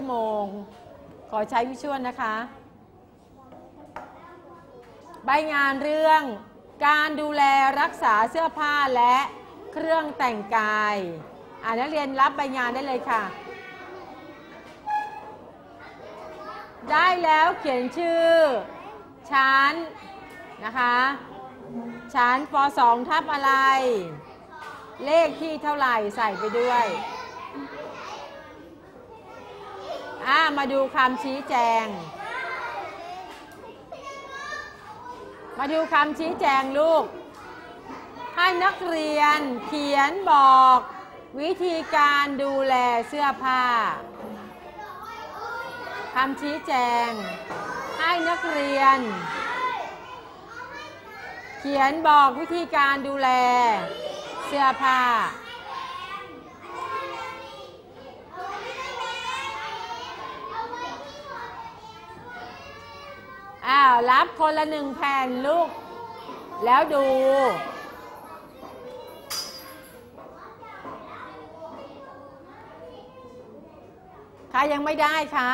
ชั่วโมง ขอใช้วิชวลนะคะ ใบงานเรื่องการดูแลรักษาเสื้อผ้าและเครื่องแต่งกาย อ่านักเรียนรับใบงานได้เลยค่ะ ได้แล้วเขียนชื่อ ชั้น นะคะ ชั้นป .2 ทับอะไร เลขที่เท่าไหร่ใส่ไปด้วย อ่ามาดูคำชี้แจง มาดูคำชี้แจงลูก ให้นักเรียนเขียนบอก วิธีการดูแลเสื้อผ้าคำชี้แจง ให้นักเรียน เขียนบอกวิธีการดูแล เสื้อผ้า อ้าวรับคนละหนึ่งแผ่นลูก แล้วดู ใครยังไม่ได้คะ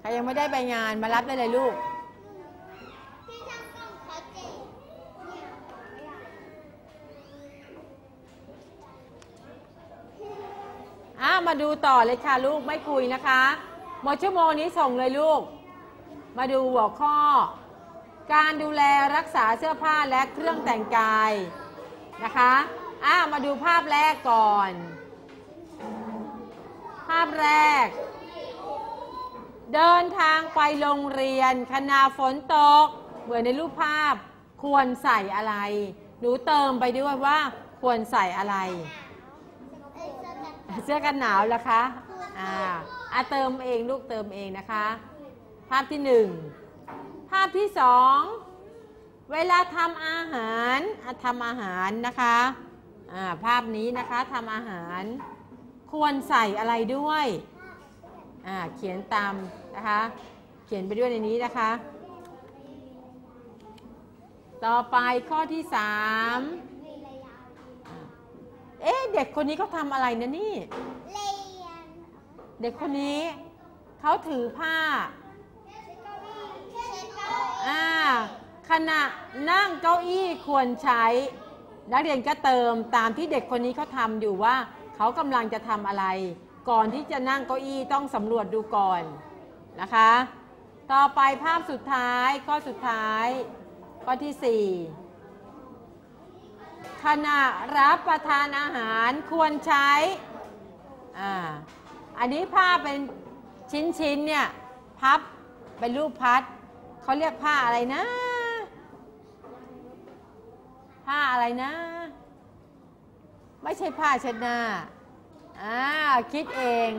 ใครยังไม่ได้ใบงานมารับได้เลยลูกอ้ามาดูต่อเลยค่ะลูกไม่คุยนะคะ หมดชั่วโมงนี้ส่งเลยลูก มาดูหัวข้อ การดูแลรักษาเสื้อผ้าและเครื่องแต่งกายนะคะอ้ามาดูภาพแรกก่อน ภาพแรก เดินทางไปโรงเรียนขณะฝนตก เหมือนในรูปภาพควรใส่อะไร หนูเติมไปด้วยว่าควรใส่อะไร เสื้อกันหนาวล่ะคะ อ่าอะเติมเองลูกเติมเองนะคะ ภาพที่หนึ่งภาพที่สองเวลาทำอาหารอะทำอาหารนะคะอ่าภาพนี้นะคะทำอาหาร ควรใส่อะไรด้วยอ่าเขียนตามนะคะ เขียนไปด้วยในนี้นะคะ ต่อไปข้อที่สามเอ๊ะเด็กคนนี้เขาทำอะไรนะนี่เด็กคนนี้เขาถือผ้า อ่าขณะนั่งเก้าอี้ควรใช้ นักเรียนก็เติมตามที่เด็กคนนี้เขาทำอยู่ว่า เขากำลังจะทำอะไร ก่อนที่จะนั่งเก้าอี้ต้องสำรวจดูก่อนนะคะ ต่อไปภาพสุดท้ายข้อสุดท้าย ข้อที่สี่ขณะรับประทานอาหารควรใช้อ่าอันนี้ผ้าเป็นชิ้นๆเนี่ยพับเป็นรูปพัด เขาเรียกผ้าอะไรนะ ผ้าอะไรนะ ไม่ใช่ผ้าเช็ดหน้าอ่าคิดเอง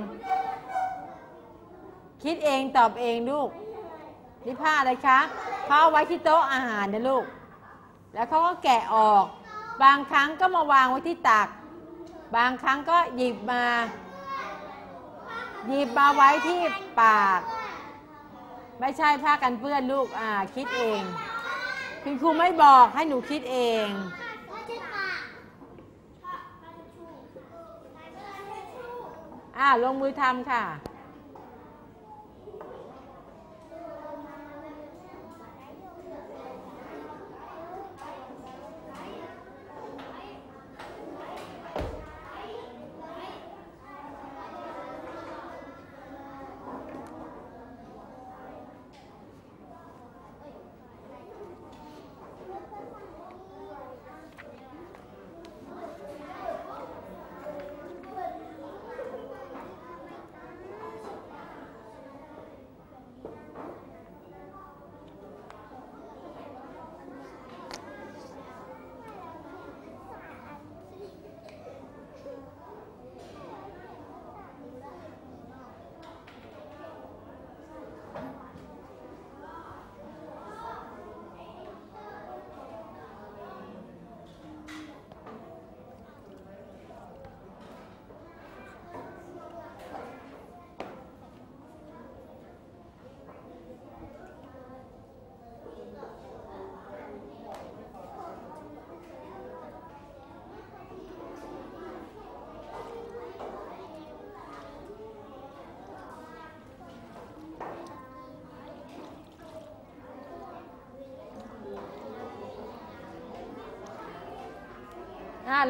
คิดเองตอบเองลูกนี่ผ้าอะไรคะเขาเอาไว้ที่โต๊ะอาหารนะลูก แล้วเขาก็แกะออก บางครั้งก็มาวางไว้ที่ตัก บางครั้งก็หยิบมา หยิบมาไว้ที่ปาก ไม่ใช่ผ้ากันเปื้อนลูกอ่าคิดเอง คุณครูไม่บอกให้หนูคิดเองอ่าลงมือทำค่ะ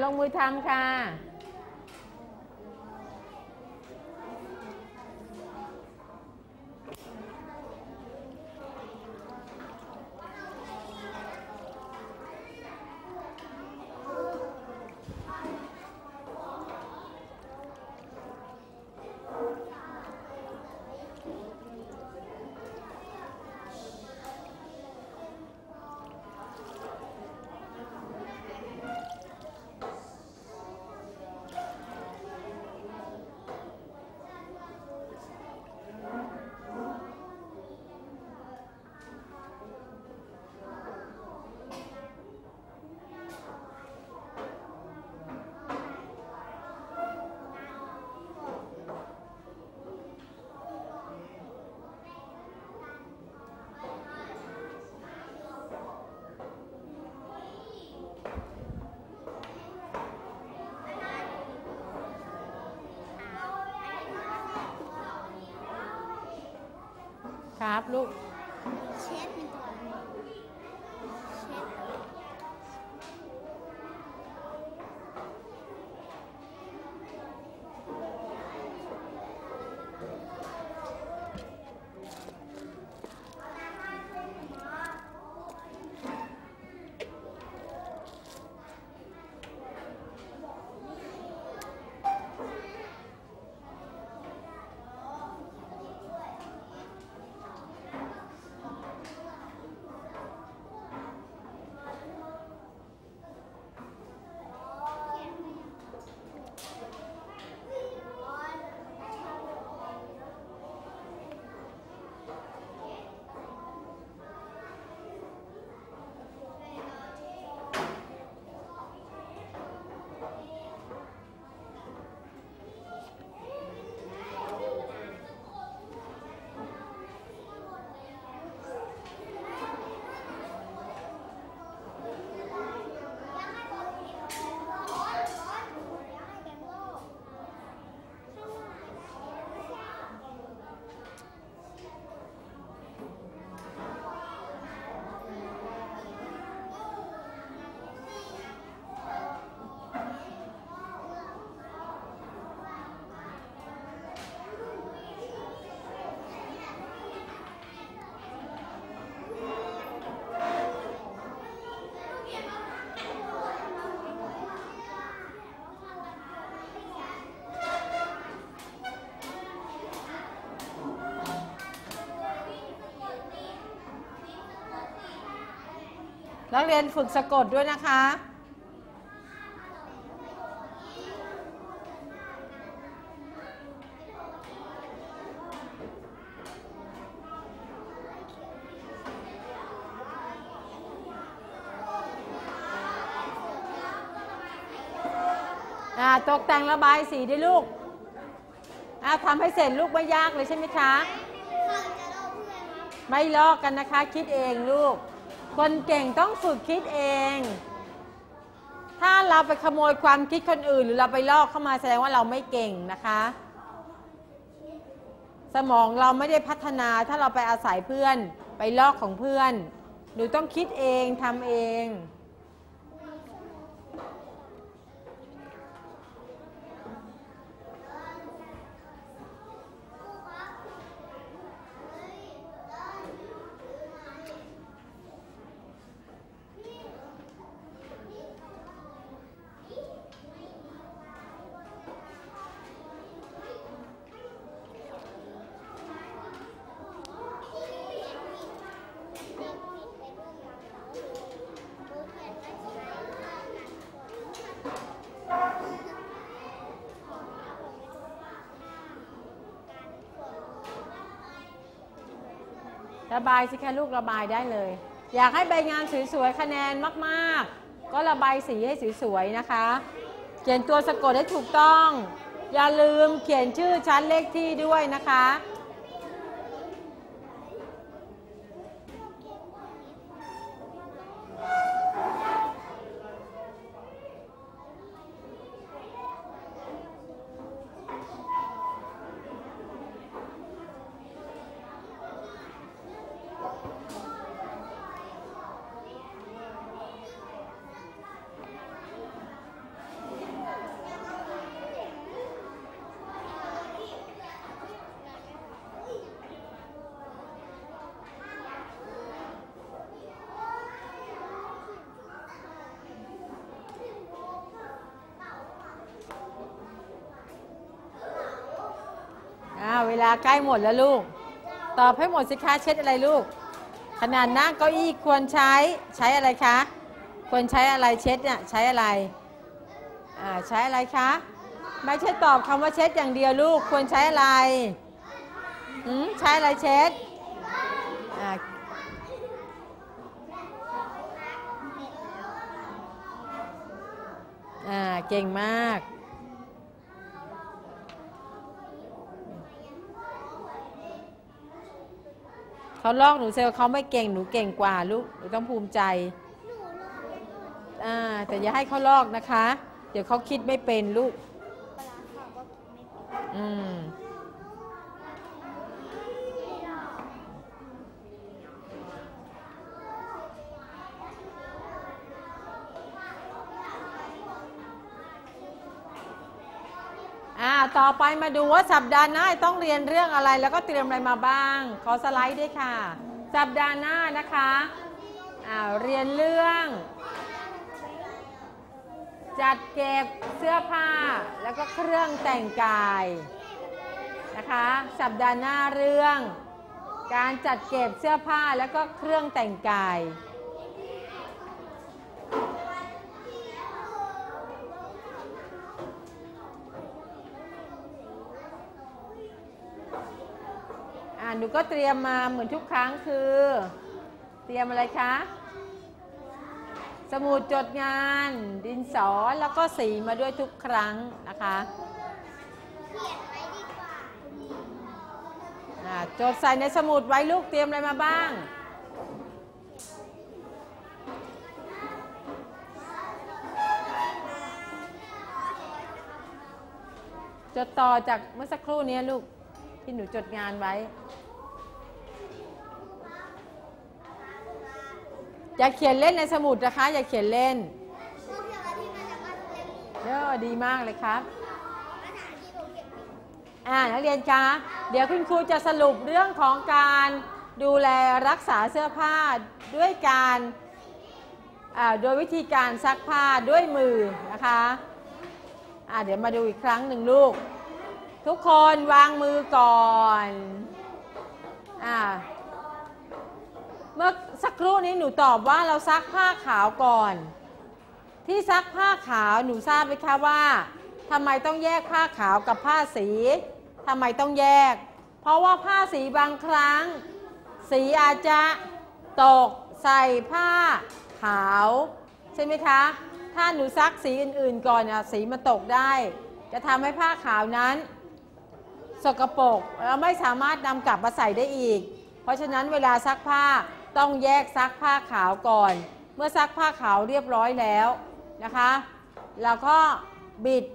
ลงมือทำค่ะ ครั นักเรียนฝึกสะกดด้วยนะคะอ่าตกแต่งระบายสีด้ลูกอ่าทำให้เสร็จลูกไม่ยากเลยใช่ไหมคะ ไม่ลอกกันนะคะ คิดเองลูก คนเก่งต้องฝึกคิดเอง ถ้าเราไปขโมยความคิดคนอื่น หรือเราไปลอกเข้ามาแสดงว่าเราไม่เก่งนะคะ สมองเราไม่ได้พัฒนาถ้าเราไปอาศัยเพื่อน ไปลอกของเพื่อน หนูต้องคิดเองทำเอง ระบายสิคะลูกระบายได้เลย อยากให้ใบงานสวยๆคะแนนมากๆ ก็ระบายสีให้สวยๆนะคะ เขียนตัวสะกดให้ถูกต้อง อย่าลืมเขียนชื่อชั้นเลขที่ด้วยนะคะ เลาใกล้หมดแล้วลูก ตอบให้หมดสิคะเช็ดอะไรลูก ขนาดนั่งเก้าอี้ควรใช้ใช้อะไรคะ ควรใช้อะไรเช็ดเนี่ยใช้อะไร อ่าใช้อะไรคะ ไม่ใช่ตอบคำว่าเช็ดอย่างเดียวลูก ควรใช้อะไรอืมใช้อะไรเช็ด อ่าอ่าเก่งมาก เขาลอกหนูเซลเขาไม่เก่งหนูเก่งกว่าลูกหนูต้องภูมิใจหนูลอกอ่าแต่อย่าให้เขาลอกนะคะ เดี๋ยวเขาคิดไม่เป็นลูกอืม อ่าต่อไปมาดูว่าสัปดาห์หน้าต้องเรียนเรื่องอะไรแล้วก็เตรียมอะไรมาบ้าง ขอสไลด์ด้วยค่ะ สัปดาห์หน้านะคะอ่าเรียนเรื่อง จัดเก็บเสื้อผ้าแล้วก็เครื่องแต่งกายนะคะ สัปดาห์หน้าเรื่อง การจัดเก็บเสื้อผ้าแล้วก็เครื่องแต่งกาย หนูก็เตรียมมาเหมือนทุกครั้งคือ เตรียมอะไรคะ สมุดจดงาน ดินสอแล้วก็สีมาด้วยทุกครั้งนะคะเขียนไว้ดีกว่าจดใส่ในสมุดไว้ลูกเตรียมอะไรมาบ้างจดต่อจากเมื่อสักครู่นี้ลูกที่หนูจดงานไว้ อย่าเขียนเล่นในสมุดนะคะ อย่าเขียนเล่นเยนไว้ที่มาจากบ้านเล่มนี้เด้อดีมากเลยครับอ่านักเรียนคะเดี๋ยวคุณครูจะสรุปเรื่องของการดูแลรักษาเสื้อผ้าด้วยการอ่าโดยวิธีการซักผ้าด้วยมือนะคะอ่าเดี๋ยวมาดูอีกครั้งหนึ่งลูก ทุกคนวางมือก่อนอ่า เมื่อสักครู่นี้หนูตอบว่าเราซักผ้าขาวก่อน ที่ซักผ้าขาวหนูทราบไหมคะว่าทำไมต้องแยกผ้าขาวกับผ้าสีทำไมต้องแยก เพราะว่าผ้าสีบางครั้ง สีอาจจะตกใส่ผ้าขาว ใช่ไหมคะ ถ้าหนูซักสีอื่นๆก่อนอะสีมันตกได้ จะทำให้ผ้าขาวนั้น สกปรกแล้วไม่สามารถนำกลับมาใส่ได้อีก เพราะฉะนั้นเวลาซักผ้า ต้องแยกซักผ้าขาวก่อน เมื่อซักผ้าขาวเรียบร้อยแล้วนะคะแล้วก็บิด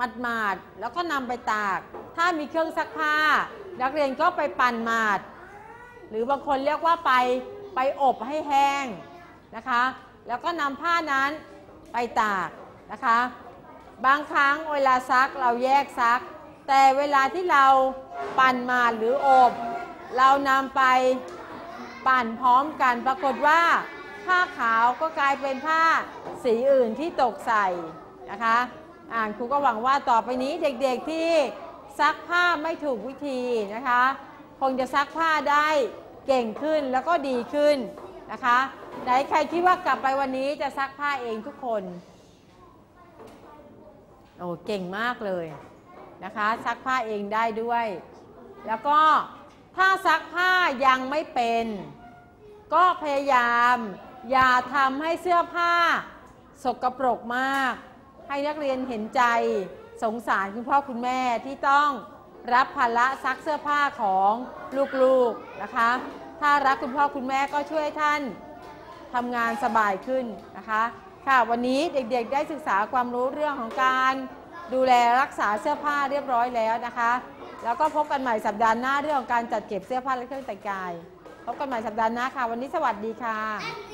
มัดมาดแล้วก็นำไปตาก ถ้ามีเครื่องซักผ้า นักเรียนก็ไปปั่นมาด หรือบางคนเรียกว่าไปไปอบให้แห้งนะคะ แล้วก็นำผ้านั้นไปตากนะคะ บางครั้งเวลาซักเราแยกซัก แต่เวลาที่เราปั่นมาหรืออบ เรานำไป ปั่นพร้อมกันปรากฏว่า ผ้าขาวก็กลายเป็นผ้าสีอื่นที่ตกใส่นะคะอ่านครูก็หวังว่าต่อไปนี้เด็กๆที่ซักผ้าไม่ถูกวิธีนะคะคงจะซักผ้าได้เก่งขึ้นแล้วก็ดีขึ้นนะคะไหนใครคิดว่ากลับไปวันนี้จะซักผ้าเองทุกคนโอ้เก่งมากเลยนะคะ ซักผ้าเองได้ด้วย แล้วก็ ถ้าซักผ้ายังไม่เป็น ก็พยายาม อย่าทำให้เสื้อผ้า สกปรกมาก ให้นักเรียนเห็นใจสงสารคุณพ่อคุณแม่ที่ต้องรับภาระซักเสื้อผ้าของลูกๆนะคะ ถ้ารักคุณพ่อคุณแม่ก็ช่วยท่านทำงานสบายขึ้นนะคะ ค่ะวันนี้เด็กๆได้ศึกษาความรู้เรื่องของการดูแลรักษาเสื้อผ้าเรียบร้อยแล้วนะคะ แล้วก็พบกันใหม่สัปดาห์หน้าเรื่องของการจัดเก็บเสื้อผ้าและเครื่องแต่งกาย พบกันใหม่สัปดาห์หน้าค่ะ วันนี้สวัสดีค่ะ